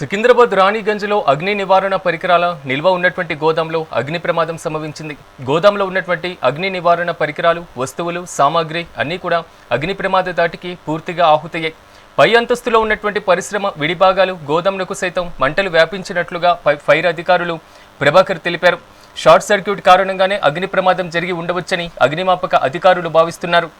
సికింద్రాబాద్ రాణిగంజ్లో అగ్ని నివారణ పరికరాల నిల్వ ఉన్నటువంటి గోదాంలో అగ్ని ప్రమాదం సంభవించింది. గోదాంలో ఉన్నటువంటి అగ్ని నివారణ పరికరాలు వస్తువులు సామాగ్రి అన్నీ కూడా అగ్ని ప్రమాద దాటికి పూర్తిగా ఆహుతయ్యాయి. పై అంతస్తులో ఉన్నటువంటి పరిశ్రమ విడిభాగాలు గోదాంలకు సైతం మంటలు వ్యాపించినట్లుగా ఫైర్ అధికారులు ప్రభాకర్ తెలిపారు. షార్ట్ సర్క్యూట్ కారణంగానే అగ్ని ప్రమాదం జరిగి ఉండవచ్చని అగ్నిమాపక అధికారులు భావిస్తున్నారు.